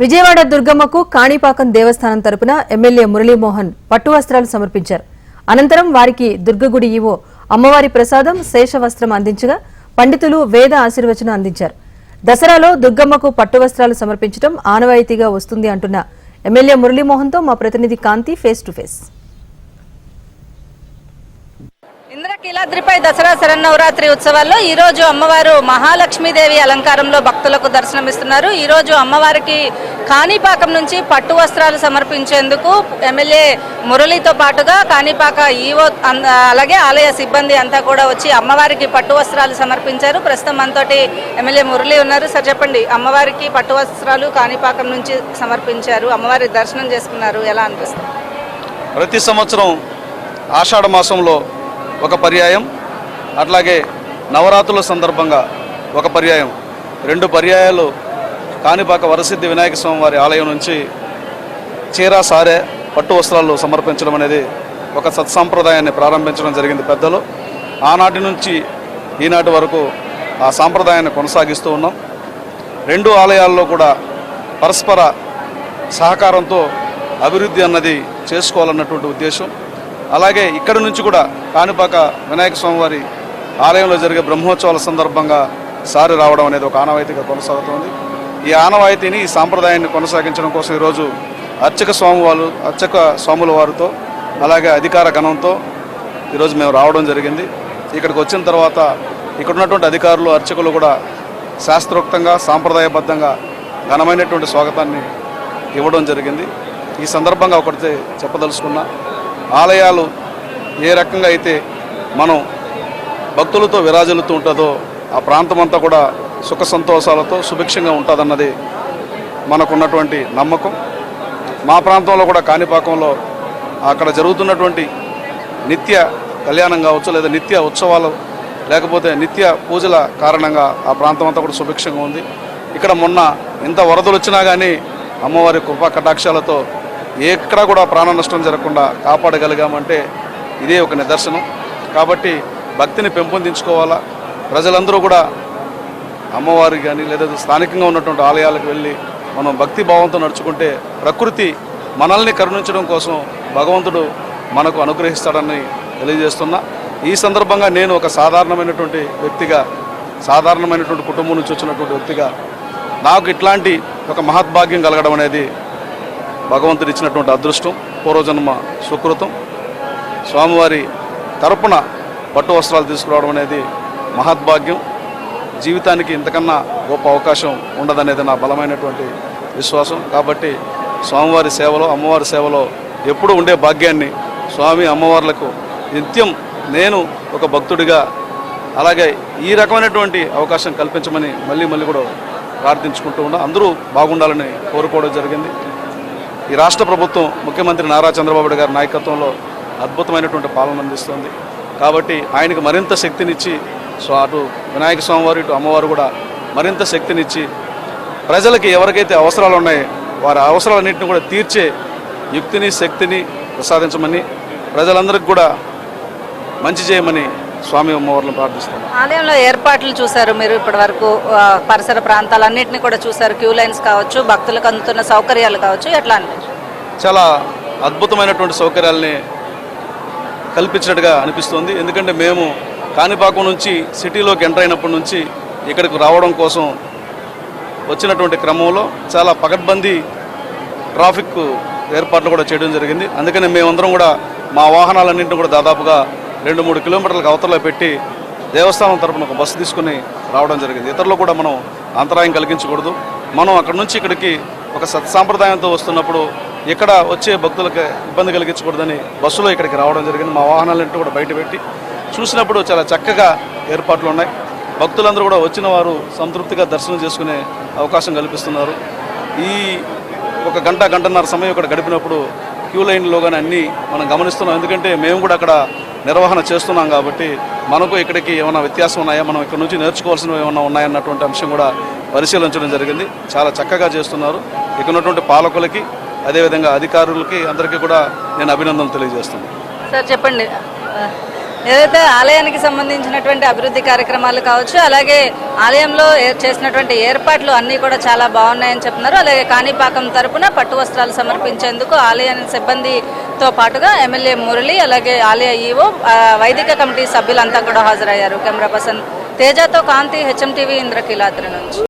విజయవాడ దుర్గమ్మకు కాణిపాకం దేవస్థానం తరపున ఎమ్మెల్యే మురళీమోహన్ పట్టు వస్త్రాలు సమర్పించారు. అనంతరం వారికి దుర్గగుడి ఈవో అమ్మవారి ప్రసాదం శేషవస్త్రం అందించగా పండితులు వేద ఆశీర్వచనం అందించారు. దసరాలో దుర్గమ్మకు పట్టు వస్త్రాలు సమర్పించడం ఆనవాయితీగా వస్తుంది అంటున్న ఎమ్మెల్యే మురళీమోహన్తో మా ప్రతినిధి కాంతి ఫేస్ టు ఫేస్. కీలాద్రిపై దసరా శరన్నవరాత్రి ఉత్సవాల్లో ఈ రోజు అమ్మవారు మహాలక్ష్మీదేవి అలంకారంలో భక్తులకు దర్శనమిస్తున్నారు. ఈ రోజు అమ్మవారికి కాణిపాకం నుంచి పట్టు వస్త్రాలు సమర్పించేందుకు ఎమ్మెల్యే మురళితో పాటుగా కాణిపాక ఈవో అలాగే ఆలయ సిబ్బంది అంతా కూడా వచ్చి అమ్మవారికి పట్టు వస్త్రాలు సమర్పించారు. ప్రస్తుతం మనతోటి ఎమ్మెల్యే మురళి ఉన్నారు. సార్ చెప్పండి అమ్మవారికి పట్టు వస్త్రాలు కాణిపాకం నుంచి సమర్పించారు. అమ్మవారి దర్శనం చేసుకున్నారు. ఎలా అనిపిస్తుంది? ప్రతి సంవత్సరం ఆషాఢ మాసంలో ఒక పర్యాయం అట్లాగే నవరాత్రుల సందర్భంగా ఒక పర్యాయం. రెండు పర్యాయాలు కాణిపాక వరసిద్ధి వినాయక స్వామి వారి ఆలయం నుంచి చీర సారే పట్టు వస్త్రాలు సమర్పించడం అనేది ఒక సత్సాంప్రదాయాన్ని ప్రారంభించడం జరిగింది పెద్దలు. ఆనాటి నుంచి ఈనాటి వరకు ఆ సాంప్రదాయాన్ని కొనసాగిస్తూ ఉన్నాం. రెండు ఆలయాల్లో కూడా పరస్పర సహకారంతో అభివృద్ధి అన్నది చేసుకోవాలన్నటువంటి ఉద్దేశం. అలాగే ఇక్కడ నుంచి కూడా కాణిపాక వినాయక స్వామివారి ఆలయంలో జరిగే బ్రహ్మోత్సవాల సందర్భంగా సారి రావడం అనేది ఒక ఆనవాయితీగా కొనసాగుతోంది. ఈ ఆనవాయితీని ఈ సాంప్రదాయాన్ని కొనసాగించడం కోసం ఈరోజు అర్చక స్వామి వాళ్ళు అర్చక స్వాముల వారితో అలాగే అధికార గణంతో ఈరోజు మేము రావడం జరిగింది. ఇక్కడికి వచ్చిన తర్వాత ఇక్కడ ఉన్నటువంటి అధికారులు అర్చకులు కూడా శాస్త్రోక్తంగా సాంప్రదాయబద్ధంగా ఘనమైనటువంటి స్వాగతాన్ని ఇవ్వడం జరిగింది. ఈ సందర్భంగా ఒకటి చెప్పదలుచుకున్నా ఆలయాలు ఏ రకంగా అయితే మనం భక్తులతో విరాజిల్లుతూ ఉంటుందో ఆ ప్రాంతం అంతా కూడా సుఖ సంతోషాలతో సుభిక్షంగా ఉంటుందన్నది మనకున్నటువంటి నమ్మకం. మా ప్రాంతంలో కూడా కాణిపాకంలో అక్కడ జరుగుతున్నటువంటి నిత్య కళ్యాణం కావచ్చు లేదా నిత్య ఉత్సవాలు లేకపోతే నిత్య పూజల కారణంగా ఆ ప్రాంతం అంతా కూడా సుభిక్షంగా ఉంది. ఇక్కడ మొన్న ఇంత వరదలు వచ్చినా కానీ అమ్మవారి కృపా కటాక్షాలతో ఎక్కడా కూడా ప్రాణ నష్టం జరగకుండా కాపాడగలిగామంటే ఇదే ఒక నిదర్శనం. కాబట్టి భక్తిని పెంపొందించుకోవాలా? ప్రజలందరూ కూడా అమ్మవారికి కానీ లేదా స్థానికంగా ఉన్నటువంటి ఆలయాలకు వెళ్ళి మనం భక్తి భావంతో నడుచుకుంటే ప్రకృతి మనల్ని కరుణించడం కోసం భగవంతుడు మనకు అనుగ్రహిస్తాడని తెలియజేస్తున్నా. ఈ సందర్భంగా నేను ఒక సాధారణమైనటువంటి వ్యక్తిగా సాధారణమైనటువంటి కుటుంబం నుంచి వచ్చినటువంటి వ్యక్తిగా నాకు ఇట్లాంటి ఒక మహద్భాగ్యం కలగడం అనేది భగవంతుడు ఇచ్చినటువంటి అదృష్టం. పూర్వజన్మ సుకృతం. స్వామివారి తరపున పట్టు వస్త్రాలు తీసుకురావడం అనేది మహద్భాగ్యం జీవితానికి ఇంతకన్నా గొప్ప అవకాశం ఉండదనేది నా బలమైనటువంటి విశ్వాసం. కాబట్టి స్వామివారి సేవలో అమ్మవారి సేవలో ఎప్పుడూ ఉండే భాగ్యాన్ని స్వామి అమ్మవార్లకు నిత్యం నేను ఒక భక్తుడిగా అలాగే ఈ రకమైనటువంటి అవకాశం కల్పించమని మళ్ళీ మళ్ళీ కూడా ప్రార్థించుకుంటూ ఉన్నా. అందరూ బాగుండాలని కోరుకోవడం జరిగింది. ఈ రాష్ట్ర ప్రభుత్వం ముఖ్యమంత్రి నారా చంద్రబాబు గారి నాయకత్వంలో అద్భుతమైనటువంటి పాలన అందిస్తుంది. కాబట్టి ఆయనకు మరింత శక్తినిచ్చి సో అటు వినాయక స్వామివారు ఇటు అమ్మవారు కూడా మరింత శక్తినిచ్చి ప్రజలకి ఎవరికైతే అవసరాలు ఉన్నాయో వారి అవసరాలన్నింటిని కూడా తీర్చే యుక్తిని శక్తిని ప్రసాదించమని ప్రజలందరికీ కూడా మంచి చేయమని స్వామి అమ్మవారిని ప్రార్థిస్తున్నాను ఆలయంలో ఏర్పాట్లు చూశారు మీరు ఇప్పటి వరకు పరిసర ప్రాంతాలన్నింటినీ కూడా చూశారు. క్యూ లైన్స్ కావచ్చు భక్తులకు అందుతున్న సౌకర్యాలు కావచ్చు ఎట్లా చాలా అద్భుతమైనటువంటి సౌకర్యాల్ని కల్పించినట్టుగా అనిపిస్తుంది. ఎందుకంటే మేము కాణిపాకం నుంచి సిటీలోకి ఎంటర్ అయినప్పటి నుంచి ఇక్కడికి రావడం కోసం వచ్చినటువంటి క్రమంలో చాలా పకడ్బందీ ట్రాఫిక్ ఏర్పాట్లు కూడా చేయడం జరిగింది. అందుకని మేమందరం కూడా మా వాహనాలన్నింటినీ కూడా దాదాపుగా రెండు మూడు కిలోమీటర్లకు అవతల పెట్టి దేవస్థానం తరపున ఒక బస్సు తీసుకుని రావడం జరిగింది. ఇతరులు కూడా మనం అంతరాయం కలిగించకూడదు. మనం అక్కడి నుంచి ఇక్కడికి ఒక సత్సాంప్రదాయంతో వస్తున్నప్పుడు ఇక్కడ వచ్చే భక్తులకు ఇబ్బంది కలిగించకూడదని బస్సులో ఇక్కడికి రావడం జరిగింది. మా వాహనాలంటూ కూడా బయట పెట్టి చూసినప్పుడు చాలా చక్కగా ఏర్పాట్లు ఉన్నాయి. భక్తులందరూ కూడా వచ్చిన వారు సంతృప్తిగా దర్శనం చేసుకునే అవకాశం కల్పిస్తున్నారు. ఈ ఒక గంట గంటన్నర సమయం ఇక్కడ గడిపినప్పుడు క్యూ లైన్లో కానీ అన్నీ మనం గమనిస్తున్నాం. ఎందుకంటే మేము కూడా అక్కడ నిర్వహణ చేస్తున్నాం కాబట్టి మనకు ఇక్కడికి ఏమైనా వ్యత్యాసం ఉన్నాయా మనం ఇక్కడ నుంచి నేర్చుకోవాల్సినవి ఏమైనా ఉన్నాయన్నటువంటి అంశం కూడా పరిశీలించడం జరిగింది. చాలా చక్కగా చేస్తున్నారు. ఇక్కడ ఉన్నటువంటి పాలకులకి అదేవిధంగా అధికారులకి అందరికీ కూడా నేను అభినందనలు తెలియజేస్తున్నాను. సార్ చెప్పండి. ఏదైతే ఆలయానికి సంబంధించినటువంటి అభివృద్ధి కార్యక్రమాలు కావచ్చు అలాగే ఆలయంలో చేసినటువంటి ఏర్పాట్లు అన్నీ కూడా చాలా బాగున్నాయని చెప్తున్నారు. అలాగే కాణిపాకం తరపున పట్టు వస్త్రాలు సమర్పించేందుకు ఆలయ సిబ్బందితో పాటుగా ఎమ్మెల్యే మురళి అలాగే ఆలయ ఈవో వైదిక కమిటీ సభ్యులంతా కూడా హాజరయ్యారు. కెమెరా పర్సన్ తేజతో కాంతి హెచ్ఎం టీవీ ఇంద్రకీలాద్రి నుంచి.